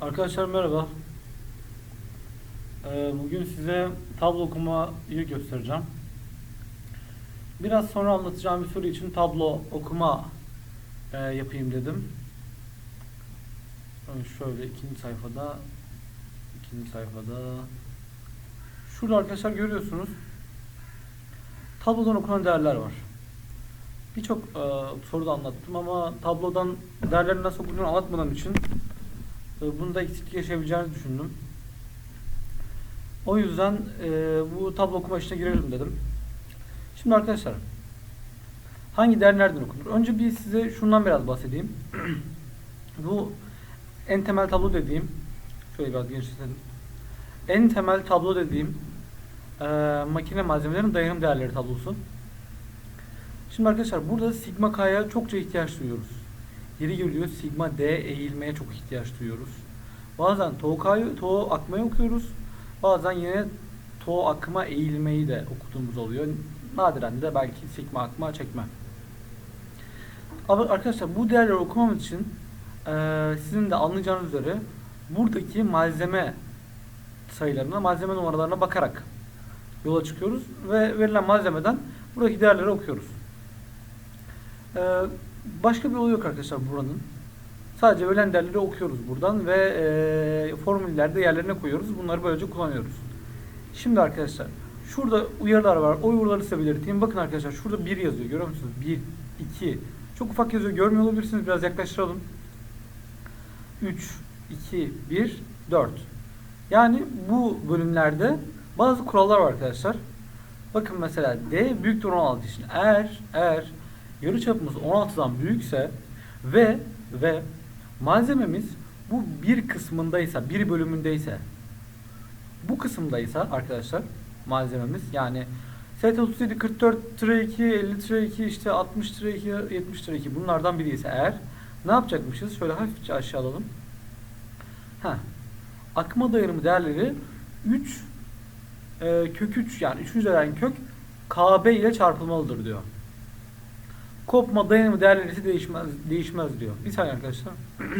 Arkadaşlar merhaba. Ee, bugün size tablo okumayı göstereceğim. Biraz sonra anlatacağım bir soru için tablo okuma e, yapayım dedim. Ee, Şöyle ikinci sayfada ikinci sayfada Şurada arkadaşlar görüyorsunuz. Tablodan okunan değerler var. Birçok e, soruda anlattım ama tablodan değerlerin nasıl okunduğunu anlatmadığım için Bunda eksiklik yaşayabileceğinizi düşündüm. O yüzden e, bu tablo okuma işine girelim dedim. Şimdi arkadaşlar hangi değer nereden okunur? Önce bir size şundan biraz bahsedeyim. bu en temel tablo dediğim şöyle biraz genişletelim. En temel tablo dediğim e, makine malzemelerinin dayanım değerleri tablosu. Şimdi arkadaşlar burada sigma k'ya çokça ihtiyaç duyuyoruz. Yeri geliyor sigma D eğilmeye çok ihtiyaç duyuyoruz. Bazen k'yı, tau akmayı okuyoruz. Bazen yine tau akma eğilmeyi de okuduğumuz oluyor. Nadiren de belki sigma akma çekme. Arkadaşlar bu değerleri okumamız için eee, sizin de anlayacağınız üzere buradaki malzeme sayılarına, malzeme numaralarına bakarak yola çıkıyoruz ve verilen malzemeden buradaki değerleri okuyoruz. Ee, başka bir yolu yok arkadaşlar buranın. Sadece ölen değerleri okuyoruz buradan ve e, formüllerde yerlerine koyuyoruz. Bunları böylece kullanıyoruz. Şimdi arkadaşlar şurada uyarılar var. O uyarıları size belirteyim. Bakın arkadaşlar şurada 1 yazıyor. Görüyor musunuz? 1, 2. Çok ufak yazıyor. Görmüyor olabilirsiniz. Biraz yaklaştıralım. 3, 2, 1, 4. Yani bu bölümlerde bazı kurallar var arkadaşlar. Bakın mesela D büyüktür 16 için. Eğer eğer yarıçapımız 16'dan büyükse ve ve malzememiz bu bir kısmındaysa, bir bölümündeyse bu kısımdaysa arkadaşlar malzememiz yani ST 37 44 tire 2 50 tire 2 işte 60 tire 2 70 tire 2 bunlardan biri ise eğer ne yapacakmışız? Şöyle hafifçe aşağı alalım. Ha. Akma dayanımı değerleri 3 e, kök 3 yani 3. değerlen kök KB ile çarpılmalıdır diyor. Kopma dayanımı değerleri değişmez, değişmez diyor. Bir saniye arkadaşlar.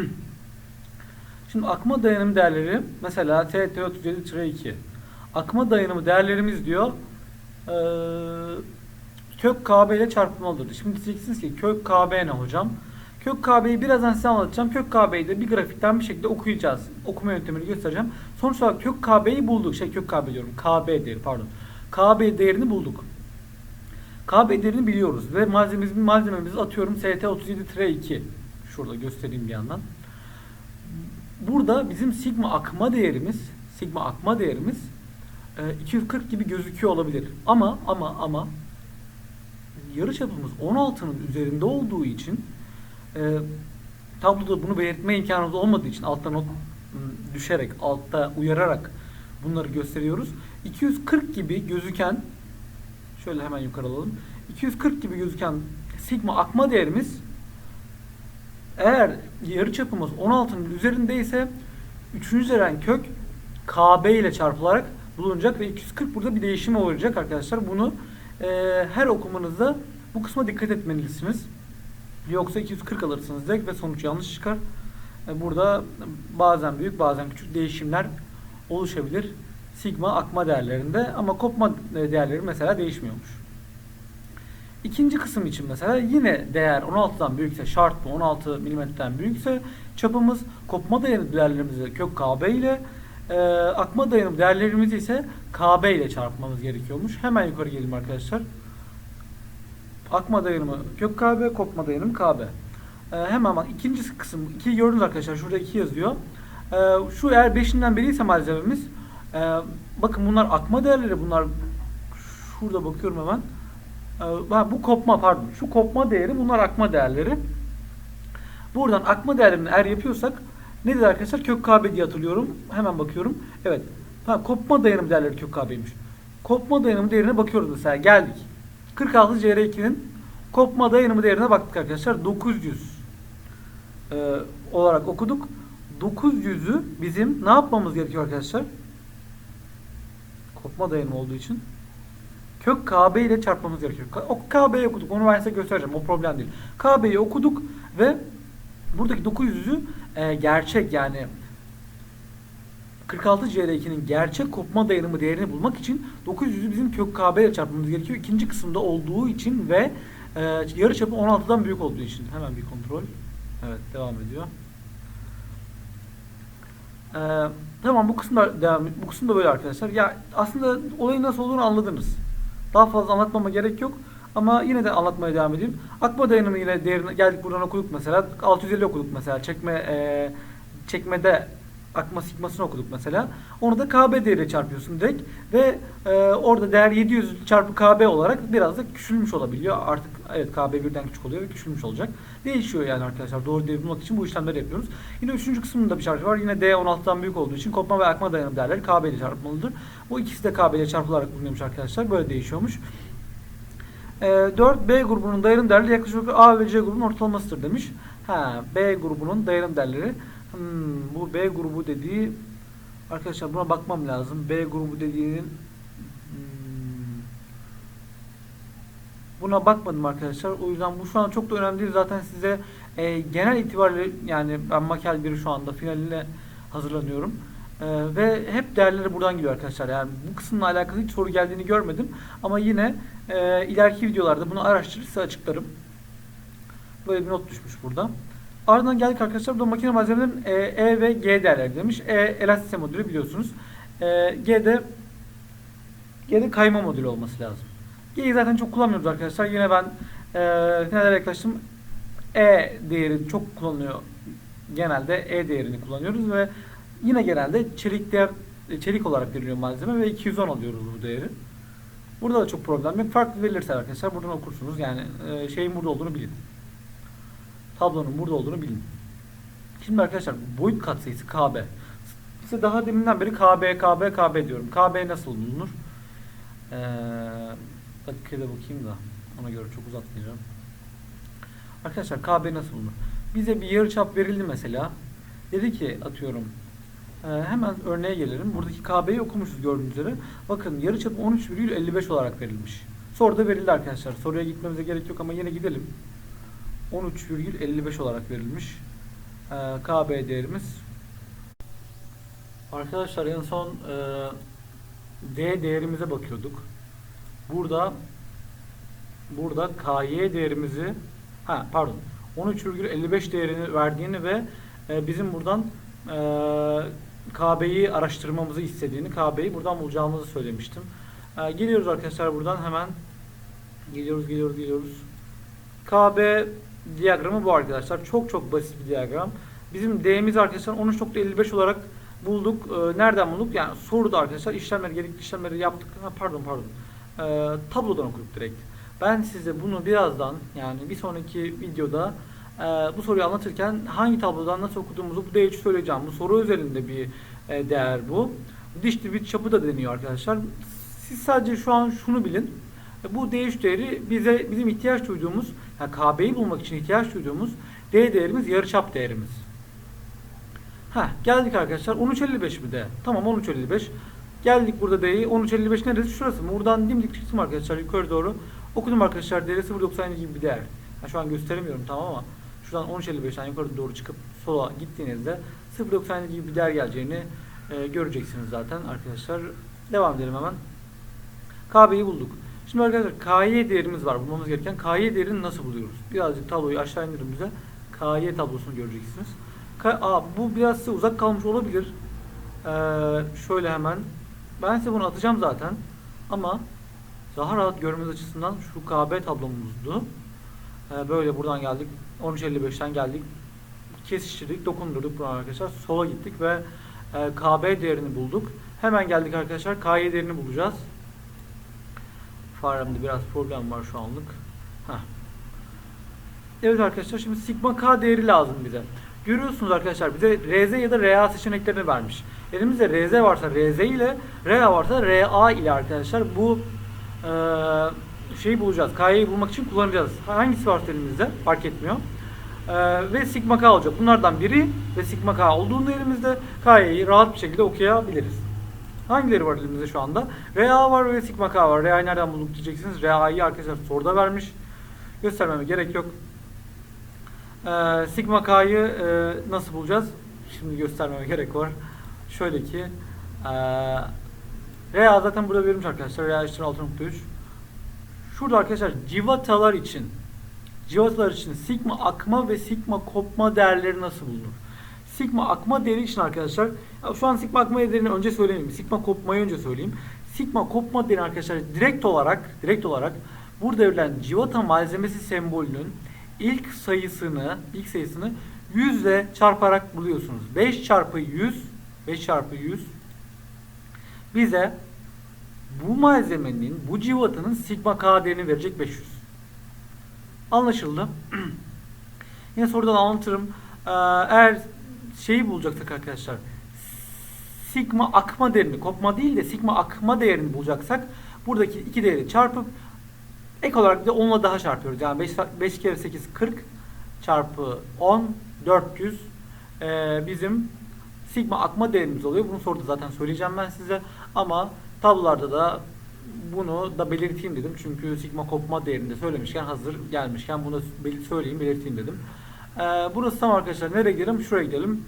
Şimdi akma dayanımı değerleri mesela TT37-2 akma dayanımı değerlerimiz diyor eee, kök KB ile çarpılmalıdır. Şimdi diyeceksiniz ki kök KB ne hocam? Kök KB'yi birazdan size anlatacağım. Kök KB'yi de bir grafikten bir şekilde okuyacağız. Okuma yöntemini göstereceğim. Sonuç olarak kök KB'yi bulduk. Şey kök KB diyorum. KB değeri pardon. KB değerini bulduk. KB değerini biliyoruz ve malzememizi, malzememizi atıyorum ST37-2. Şurada göstereyim bir yandan. Burada bizim sigma akma değerimiz, sigma akma değerimiz e, 240 gibi gözüküyor olabilir. Ama ama ama yarıçapımız 16'nın üzerinde olduğu için e, tabloda bunu belirtme imkanımız olmadığı için altta not düşerek, altta uyararak bunları gösteriyoruz. 240 gibi gözüken şöyle hemen yukarı alalım. 240 gibi gözüken sigma akma değerimiz eğer yarıçapımız 16'nın üzerindeyse 3. değeren kök KB ile çarpılarak bulunacak ve 240 burada bir değişim olacak arkadaşlar. Bunu e, her okumanızda bu kısma dikkat etmelisiniz. Yoksa 240 alırsınız direkt ve sonuç yanlış çıkar. E, burada bazen büyük bazen küçük değişimler oluşabilir. Sigma akma değerlerinde ama kopma değerleri mesela değişmiyormuş. İkinci kısım için mesela yine değer 16'dan büyükse şart bu 16 milimetreden büyükse çapımız kopma dayanım değerlerimizi kök KB ile e, akma dayanım değerlerimizi ise KB ile çarpmamız gerekiyormuş. Hemen yukarı gelelim arkadaşlar. Akma dayanımı kök KB, kopma dayanımı KB. E, hemen bak ikinci kısım 2 gördünüz arkadaşlar. Şurada 2 yazıyor. E, şu eğer 5'inden biri ise malzememiz e, bakın bunlar akma değerleri bunlar şurada bakıyorum hemen. E, ha, bu kopma pardon. Şu kopma değeri bunlar akma değerleri. Buradan akma değerlerini eğer yapıyorsak nedir arkadaşlar? Kök KB diye hatırlıyorum. Hemen bakıyorum. Evet. Ha, kopma dayanım değerleri kök KB'ymiş. Kopma dayanımı değerine bakıyoruz mesela. Geldik. 46 CR2'nin kopma dayanımı değerine baktık arkadaşlar. 900 e, olarak okuduk. 900'ü bizim ne yapmamız gerekiyor arkadaşlar? Kopma dayanımı olduğu için kök KB ile çarpmamız gerekiyor. O KB'yi okuduk. Onu ben size göstereceğim. O problem değil. KB'yi okuduk ve buradaki 900'ü e, gerçek yani 46 CR2'nin gerçek kopma dayanımı değerini bulmak için 900'ü bizim kök KB ile çarpmamız gerekiyor. İkinci kısımda olduğu için ve e, yarıçapı 16'dan büyük olduğu için. Hemen bir kontrol. Evet devam ediyor. Ee, tamam bu kısımda devam bu kısımda böyle arkadaşlar. Ya aslında olayın nasıl olduğunu anladınız. Daha fazla anlatmama gerek yok. Ama yine de anlatmaya devam edeyim. Akma dayanımı yine değerini geldik buradan okuduk mesela. 650 okuduk mesela. Çekme e, çekmede akma sigmasını okuduk mesela. Onu da KB değeriyle çarpıyorsun direkt ve e, orada değer 700 çarpı KB olarak biraz da küçülmüş olabiliyor. Artık evet KB birden küçük oluyor ve küçülmüş olacak. Değişiyor yani arkadaşlar. Doğru değeri bulmak için bu işlemleri yapıyoruz. Yine üçüncü kısmında bir şarkı var. Yine D 16'dan büyük olduğu için kopma ve akma dayanım değerleri KB ile çarpmalıdır. Bu ikisi de KB ile çarpılarak bulunuyormuş arkadaşlar. Böyle değişiyormuş. E, 4 B grubunun dayanım değerleri yaklaşık A ve C grubunun ortalamasıdır demiş. Ha, B grubunun dayanım değerleri. Hmm, bu B grubu dediği arkadaşlar buna bakmam lazım. B grubu dediğinin buna bakmadım arkadaşlar. O yüzden bu şu an çok da önemli değil. Zaten size e, genel itibariyle yani ben makel 1 şu anda finaline hazırlanıyorum. E, ve hep değerleri buradan geliyor arkadaşlar. Yani bu kısımla alakalı hiç soru geldiğini görmedim. Ama yine e, ileriki videolarda bunu araştırır size açıklarım. Böyle bir not düşmüş burada. Ardından geldik arkadaşlar. Burada makine malzemelerinin e, E ve G değerleri demiş. E elastisite modülü biliyorsunuz. E, G'de G'de kayma modülü olması lazım. G'yi zaten çok kullanmıyoruz arkadaşlar. Yine ben e, finallere yaklaştım. E değeri çok kullanılıyor. Genelde E değerini kullanıyoruz ve yine genelde çelik değer çelik olarak veriliyor malzeme ve 210 alıyoruz bu değeri. Burada da çok problem yok. Farklı verilirse arkadaşlar buradan okursunuz. Yani e, şeyin burada olduğunu bilin tablonun burada olduğunu bilin. Şimdi arkadaşlar boyut katsayısı KB. Size daha deminden beri KB, KB, KB diyorum. KB nasıl bulunur? Ee, dakikada bakayım da ona göre çok uzatmayacağım. Arkadaşlar KB nasıl bulunur? Bize bir yarıçap verildi mesela. Dedi ki atıyorum e, hemen örneğe gelelim. Buradaki KB'yi okumuşuz gördüğünüz üzere. Bakın yarıçapı 13,55 olarak verilmiş. Soruda verildi arkadaşlar. Soruya gitmemize gerek yok ama yine gidelim. 13,55 olarak verilmiş. Ee, KB değerimiz. Arkadaşlar en son e, D değerimize bakıyorduk. Burada burada KY değerimizi ha pardon 13,55 değerini verdiğini ve e, bizim buradan e, KB'yi araştırmamızı istediğini, KB'yi buradan bulacağımızı söylemiştim. E, geliyoruz arkadaşlar buradan hemen geliyoruz geliyoruz geliyoruz. KB diyagramı bu arkadaşlar. Çok çok basit bir diyagram. Bizim D'miz arkadaşlar 13.55 olarak bulduk. Ee, nereden bulduk? Yani soruda arkadaşlar işlemler gerekli işlemleri yaptık. Ha, pardon pardon. Ee, tablodan okuduk direkt. Ben size bunu birazdan yani bir sonraki videoda e, bu soruyu anlatırken hangi tablodan nasıl okuduğumuzu bu değişi söyleyeceğim. Bu soru özelinde bir e, değer bu. Diş dibi çapı da deniyor arkadaşlar. Siz sadece şu an şunu bilin. Bu D3 değeri bize bizim ihtiyaç duyduğumuz yani KB'yi bulmak için ihtiyaç duyduğumuz D değerimiz yarıçap değerimiz. Ha geldik arkadaşlar 13.55 mi D? Tamam 13.55. Geldik burada D'yi 13.55 neresi? Şurası mı? Buradan dimdik çıktım arkadaşlar yukarı doğru. Okudum arkadaşlar değeri 0.97 gibi bir değer. Ha, şu an gösteremiyorum tamam ama şuradan 13.55'ten yukarı doğru çıkıp sola gittiğinizde 0.97 gibi bir değer geleceğini e, göreceksiniz zaten arkadaşlar. Devam edelim hemen. KB'yi bulduk. Şimdi arkadaşlar KY değerimiz var. Bulmamız gereken KY değerini nasıl buluyoruz? Birazcık tabloyu aşağı indirimizde KY tablosunu göreceksiniz. K Aa, bu biraz size uzak kalmış olabilir. Ee, şöyle hemen. Ben size bunu atacağım zaten. Ama daha rahat görmeniz açısından şu KB tablomuzdu. Ee, böyle buradan geldik. 13.55'ten geldik. Kesiştirdik, dokundurduk buradan arkadaşlar. Sola gittik ve e, KB değerini bulduk. Hemen geldik arkadaşlar. KY değerini bulacağız. Faremde biraz problem var şu anlık. Heh. Evet arkadaşlar şimdi sigma k değeri lazım bize. Görüyorsunuz arkadaşlar bize RZ ya da RA seçeneklerini vermiş. Elimizde RZ varsa RZ ile RA varsa RA ile arkadaşlar bu e, şeyi bulacağız. K'yı bulmak için kullanacağız. Hangisi varsa elimizde fark etmiyor. E, ve sigma k olacak. Bunlardan biri ve sigma k olduğunda elimizde K'yı rahat bir şekilde okuyabiliriz. Hangileri var elimizde şu anda? RA var ve sigma k var. RA'yı nereden bulduk diyeceksiniz. RA'yı arkadaşlar soruda vermiş. Göstermeme gerek yok. Ee, sigma k'yı e, nasıl bulacağız? Şimdi göstermeme gerek var. Şöyle ki eee Rea zaten burada verilmiş arkadaşlar. Rea eşittir 6.3. Şurada arkadaşlar civatalar için civatalar için sigma akma ve sigma kopma değerleri nasıl bulunur? Sigma akma değeri için arkadaşlar şu an sigma akma değerini önce söyleyeyim. Sigma kopmayı önce söyleyeyim. Sigma kopma değeri arkadaşlar direkt olarak direkt olarak burada verilen civata malzemesi sembolünün ilk sayısını ilk sayısını 100 ile çarparak buluyorsunuz. 5 çarpı 100 5 çarpı 100 bize bu malzemenin, bu civatanın sigma k değerini verecek 500. Anlaşıldı. Yine sorudan anlatırım. Ee, eğer şeyi bulacaksak arkadaşlar sigma akma değerini, kopma değil de sigma akma değerini bulacaksak buradaki iki değeri çarpıp ek olarak bir de 10'la daha çarpıyoruz. Yani 5, 5 kere 8 40 çarpı 10 400 ee, bizim sigma akma değerimiz oluyor. Bunu soruda zaten söyleyeceğim ben size. Ama tablolarda da bunu da belirteyim dedim. Çünkü sigma kopma değerini de söylemişken hazır gelmişken bunu bel- söyleyeyim belirteyim dedim. Ee, burası tam arkadaşlar. Nereye gidelim? Şuraya gidelim.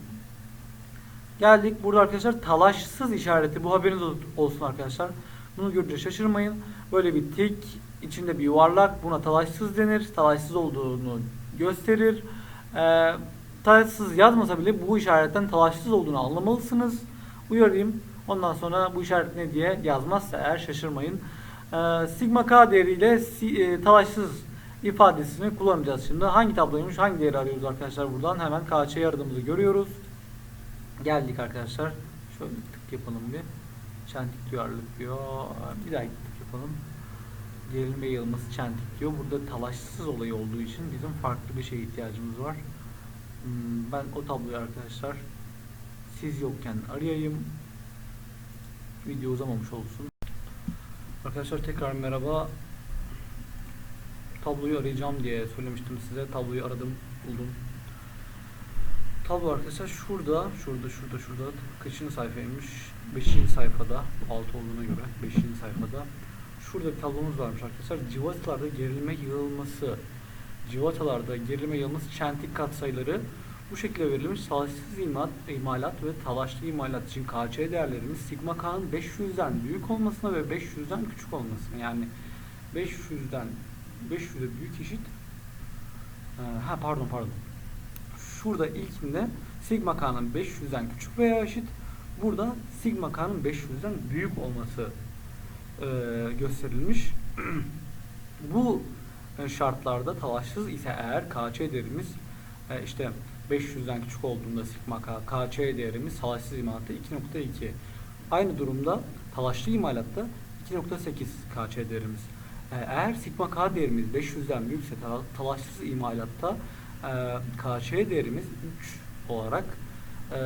Geldik. Burada arkadaşlar talaşsız işareti. Bu haberiniz ol- olsun arkadaşlar. Bunu görünce şaşırmayın. Böyle bir tik içinde bir yuvarlak. Buna talaşsız denir. Talaşsız olduğunu gösterir. Ee, talaşsız yazmasa bile bu işaretten talaşsız olduğunu anlamalısınız. Uyarayım. Ondan sonra bu işaret ne diye yazmazsa eğer şaşırmayın. Ee, sigma k değeriyle si, e, talaşsız ifadesini kullanacağız şimdi. Hangi tabloymuş, hangi değeri arıyoruz arkadaşlar buradan? Hemen KÇ'yi aradığımızı görüyoruz. Geldik arkadaşlar. Şöyle tık yapalım bir. Çentik duyarlılık diyor. Bir daha tık yapalım. Gerilme yayılması çentik diyor. Burada talaşsız olayı olduğu için bizim farklı bir şeye ihtiyacımız var. Hmm, Ben o tabloyu arkadaşlar siz yokken arayayım. Video uzamamış olsun. Arkadaşlar tekrar merhaba. Tabloyu arayacağım diye söylemiştim size. Tabloyu aradım, buldum. Tablo arkadaşlar şurada, şurada, şurada, şurada. Kaçıncı sayfaymış? Beşinci sayfada. Altı olduğuna göre. Beşinci sayfada. Şurada bir tablomuz varmış arkadaşlar. Civatalarda gerilme yığılması. Civatalarda gerilme yığılması çentik katsayıları bu şekilde verilmiş. Talaşsız imalat, imalat ve talaşlı imalat için KC değerlerimiz sigma k'nın 500'den büyük olmasına ve 500'den küçük olmasına. Yani 500'den 500'e büyük eşit. Ee, ha pardon pardon. Şurada ilkinde sigma k'nın 500'den küçük veya eşit. Burada sigma k'nın 500'den büyük olması e, gösterilmiş. Bu şartlarda talaşsız ise eğer KC değerimiz e, işte 500'den küçük olduğunda sigma k, KC değerimiz talaşsız imalatta 2.2. Aynı durumda talaşlı imalatta 2.8 KC değerimiz. E, eğer sigma k değerimiz 500'den büyükse ta- talaşsız imalatta e, KC değerimiz 3 olarak e,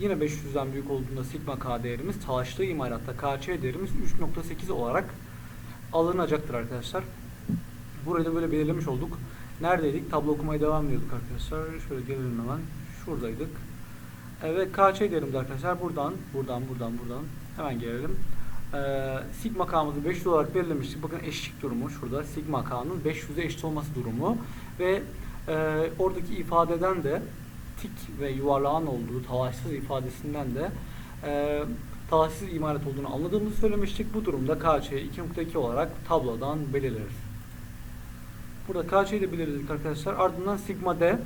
yine 500'den büyük olduğunda sigma k değerimiz talaşlı imalatta KC değerimiz 3.8 olarak alınacaktır arkadaşlar. Burayı da böyle belirlemiş olduk. Neredeydik? Tablo okumaya devam ediyorduk arkadaşlar. Şöyle gelelim hemen. Şuradaydık. Evet KC değerimiz arkadaşlar. Buradan, buradan, buradan, buradan. Hemen gelelim. Ee, sigma k'mızı 500 olarak belirlemiştik. Bakın eşlik durumu şurada. Sigma k'nın 500'e eşit olması durumu. Ve e, oradaki ifadeden de tik ve yuvarlağın olduğu talaşsız ifadesinden de e, talaşsız imaret olduğunu anladığımızı söylemiştik. Bu durumda KC 2.2 olarak tablodan belirleriz. Burada KC'yi de belirledik arkadaşlar. Ardından sigma D.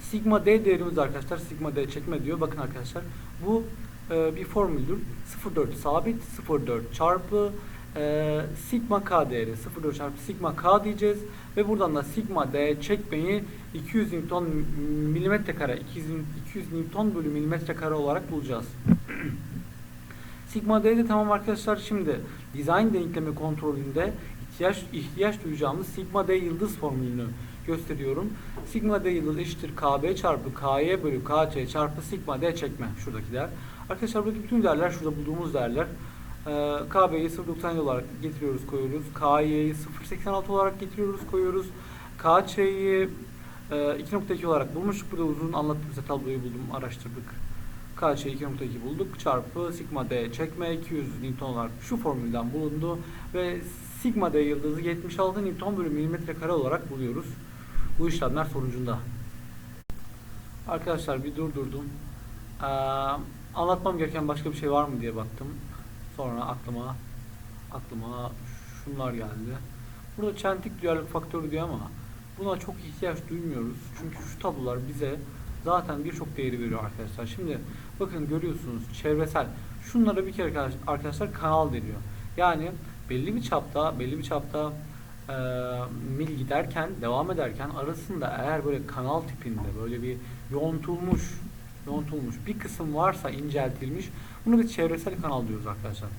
Sigma D değerimiz arkadaşlar. Sigma D çekme diyor. Bakın arkadaşlar. Bu e, bir formüldür. 0.4 sabit. 0.4 çarpı e, sigma K değeri. 0.4 çarpı sigma K diyeceğiz. Ve buradan da sigma D çekmeyi 200 Newton milimetre kare 200, 200 Newton bölü milimetre kare olarak bulacağız. Sigma D de tamam arkadaşlar. Şimdi dizayn denklemi kontrolünde ihtiyaç ihtiyaç duyacağımız sigma D yıldız formülünü gösteriyorum. Sigma D yıldız eşittir KB çarpı KY bölü KC çarpı sigma D çekme. Şuradaki değer. Arkadaşlar buradaki bütün değerler şurada bulduğumuz değerler. Ee, KB'yi 0.97 olarak getiriyoruz koyuyoruz. KY'yi 0.86 olarak getiriyoruz koyuyoruz. KC'yi e, 2.2 olarak bulmuştuk. Burada uzun anlattığımızda tabloyu buldum araştırdık. KC 2.2 bulduk. Çarpı sigma D çekme 200 Newton olarak şu formülden bulundu. Ve sigma D yıldızı 76 Newton bölü milimetre kare olarak buluyoruz. Bu işlemler sonucunda. Arkadaşlar bir durdurdum. Ee, anlatmam gereken başka bir şey var mı diye baktım. Sonra aklıma aklıma şunlar geldi. Burada çentik duyarlılık faktörü diyor ama buna çok ihtiyaç duymuyoruz. Çünkü şu tablolar bize zaten birçok değeri veriyor arkadaşlar. Şimdi bakın görüyorsunuz çevresel. Şunlara bir kere arkadaş- arkadaşlar kanal deniyor. Yani belli bir çapta belli bir çapta e, mil giderken devam ederken arasında eğer böyle kanal tipinde böyle bir yontulmuş yontulmuş bir kısım varsa inceltilmiş bunu biz çevresel kanal diyoruz arkadaşlar.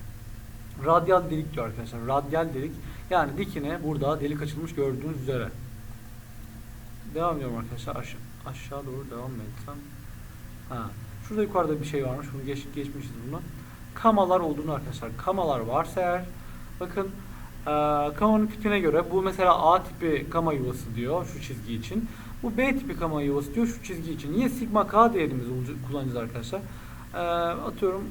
Radyal delik diyor arkadaşlar. Radyal delik yani dikine burada delik açılmış gördüğünüz üzere. Devam ediyorum arkadaşlar. Aş aşağı doğru devam etsem? Ha. Şurada yukarıda bir şey varmış. Bunu geç geçmişiz bunu. Kamalar olduğunu arkadaşlar. Kamalar varsa eğer bakın eee kamanın tipine göre bu mesela A tipi kama yuvası diyor şu çizgi için. Bu B tipi kama yuvası diyor şu çizgi için. Niye sigma k değerimizi kullanacağız arkadaşlar? Eee, atıyorum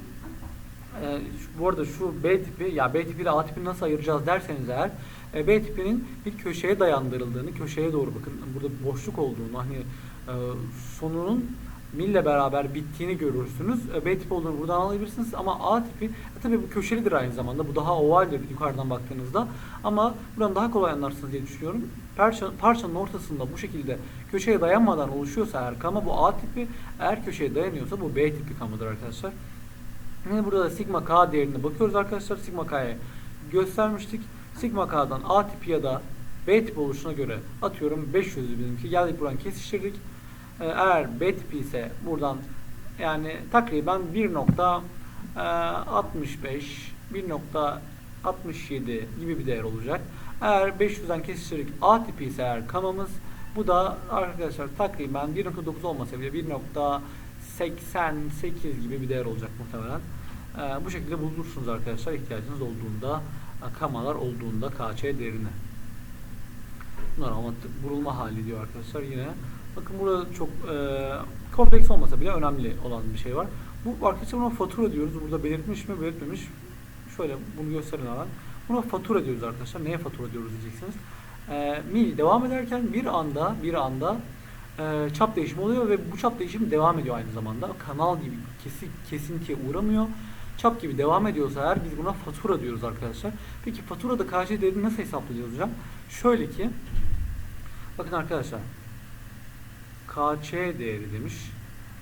şu- bu arada şu B tipi ya B tipi ile A tipini nasıl ayıracağız derseniz eğer e, B tipinin bir köşeye dayandırıldığını, köşeye doğru bakın burada boşluk olduğunu hani e, sonunun mille beraber bittiğini görürsünüz. E, B tipi olduğunu buradan alabilirsiniz ama A tipi e, tabii bu köşelidir aynı zamanda. Bu daha ovaldir yukarıdan baktığınızda. Ama buradan daha kolay anlarsınız diye düşünüyorum. Parça, parçanın ortasında bu şekilde köşeye dayanmadan oluşuyorsa eğer kama bu A tipi, eğer köşeye dayanıyorsa bu B tipi kamadır arkadaşlar. Yine burada da sigma k değerine bakıyoruz arkadaşlar. Sigma k'ya göstermiştik. Sigma k'dan A tipi ya da B tipi oluşuna göre atıyorum 500 bizimki. Geldik buradan kesiştirdik. Ee, Eğer B tipi ise buradan yani takriben 1.65 1.67 gibi bir değer olacak. Eğer 500'den kesiştirdik A tipi ise eğer kamamız bu da arkadaşlar takriben 1.9 olmasa bile 1.88 gibi bir değer olacak muhtemelen. Ee, bu şekilde bulursunuz arkadaşlar ihtiyacınız olduğunda e, kamalar olduğunda KÇ değerini. Bunlar ama vurulma hali diyor arkadaşlar yine. Bakın burada çok e, kompleks olmasa bile önemli olan bir şey var. Bu arkadaşlar buna fatura diyoruz. Burada belirtmiş mi belirtmemiş. Şöyle bunu gösterin hemen. Buna fatura diyoruz arkadaşlar. Neye fatura diyoruz diyeceksiniz. E, mil devam ederken bir anda bir anda e, çap değişimi oluyor ve bu çap değişimi devam ediyor aynı zamanda. Kanal gibi kesi, kesintiye uğramıyor. Çap gibi devam ediyorsa eğer biz buna fatura diyoruz arkadaşlar. Peki faturada KC değerini nasıl hesaplayacağız hocam? Şöyle ki bakın arkadaşlar KC değeri demiş.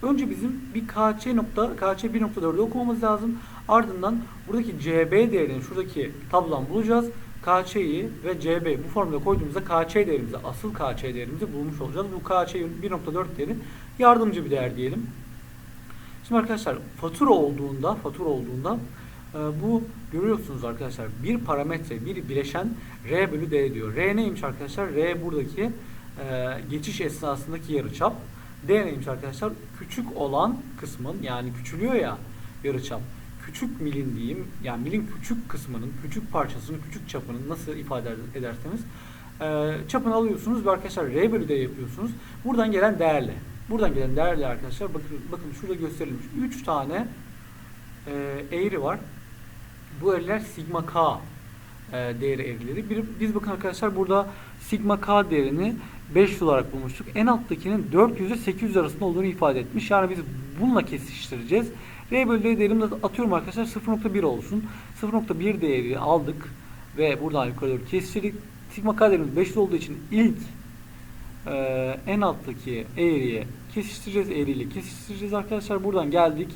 Önce bizim bir KC nokta KC 1.4'ü okumamız lazım. Ardından buradaki CB değerini şuradaki tablodan bulacağız. KC'yi ve CB bu formüle koyduğumuzda KC değerimizi, asıl KC değerimizi bulmuş olacağız. Bu KC 1.4 değeri yardımcı bir değer diyelim. Şimdi arkadaşlar fatura olduğunda, fatura olduğunda e, bu görüyorsunuz arkadaşlar bir parametre, bir bileşen R bölü D diyor. R neymiş arkadaşlar? R buradaki e, geçiş esnasındaki yarıçap. D arkadaşlar? Küçük olan kısmın yani küçülüyor ya yarıçap. Küçük milin diyeyim yani milin küçük kısmının, küçük parçasının, küçük çapının nasıl ifade ederseniz e, çapını alıyorsunuz ve arkadaşlar R bölü D yapıyorsunuz. Buradan gelen değerle. Buradan gelen değerli arkadaşlar bakın bakın şurada gösterilmiş 3 tane e, eğri var. Bu eğriler sigma k değeri eğrileri. Bir, biz bakın arkadaşlar burada sigma k değerini 5 olarak bulmuştuk. En alttakinin 400 ile 800 arasında olduğunu ifade etmiş. Yani biz bununla kesiştireceğiz. R bölü D değerimi de atıyorum arkadaşlar 0.1 olsun. 0.1 değeri aldık ve buradan yukarı doğru kesiştirdik. Sigma k değerimiz 500 olduğu için ilk ee, en alttaki eğriye kesiştireceğiz. Eğriyle kesiştireceğiz arkadaşlar. Buradan geldik.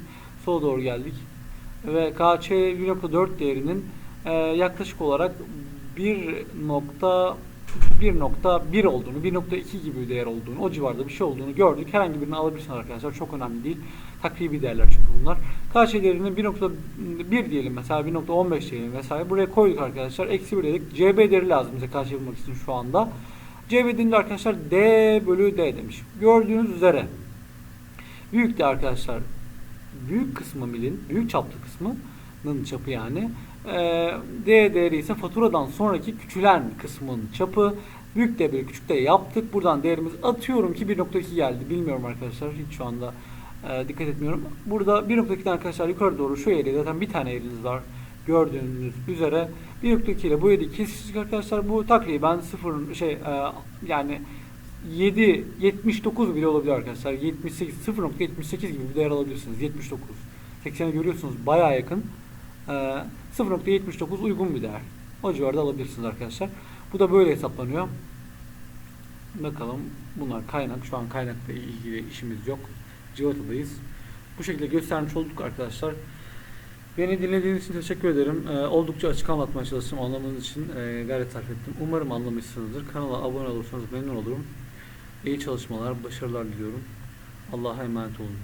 Sola doğru geldik. Ve KC 1.4 değerinin e, yaklaşık olarak 1.1.1 olduğunu, 1.2 gibi bir değer olduğunu, o civarda bir şey olduğunu gördük. Herhangi birini alabilirsiniz arkadaşlar. Çok önemli değil. Takribi değerler çünkü bunlar. KC değerinin 1.1 diyelim mesela 1.15 diyelim vesaire. Buraya koyduk arkadaşlar. Eksi 1 dedik. CB değeri lazım bize KC bulmak için şu anda. C dediğinde arkadaşlar D bölü D demiş. Gördüğünüz üzere büyük de arkadaşlar büyük kısmı milin, büyük çaplı kısmının çapı yani. Ee, D değeri ise faturadan sonraki küçülen kısmın çapı. Büyük D bölü küçük D yaptık. Buradan değerimiz atıyorum ki 1.2 geldi. Bilmiyorum arkadaşlar. Hiç şu anda e, dikkat etmiyorum. Burada 1.2'den arkadaşlar yukarı doğru şu eğri zaten bir tane eğriniz var. Gördüğünüz üzere 1.2 ile bu 7 kesiştik arkadaşlar. Bu takriben sıfır şey e, yani 7 79 bile olabilir arkadaşlar. 78 0.78 gibi bir değer alabilirsiniz. 79. 80'i görüyorsunuz bayağı yakın. Ee, 0.79 uygun bir değer. O civarda alabilirsiniz arkadaşlar. Bu da böyle hesaplanıyor. Bakalım bunlar kaynak. Şu an kaynakla ilgili işimiz yok. Civata'dayız. Bu şekilde göstermiş olduk arkadaşlar. Beni dinlediğiniz için teşekkür ederim. Ee, oldukça açık anlatmaya çalıştım. Anlamanız için e, gayret sarf ettim. Umarım anlamışsınızdır. Kanala abone olursanız memnun olurum. İyi çalışmalar, başarılar diliyorum. Allah'a emanet olun.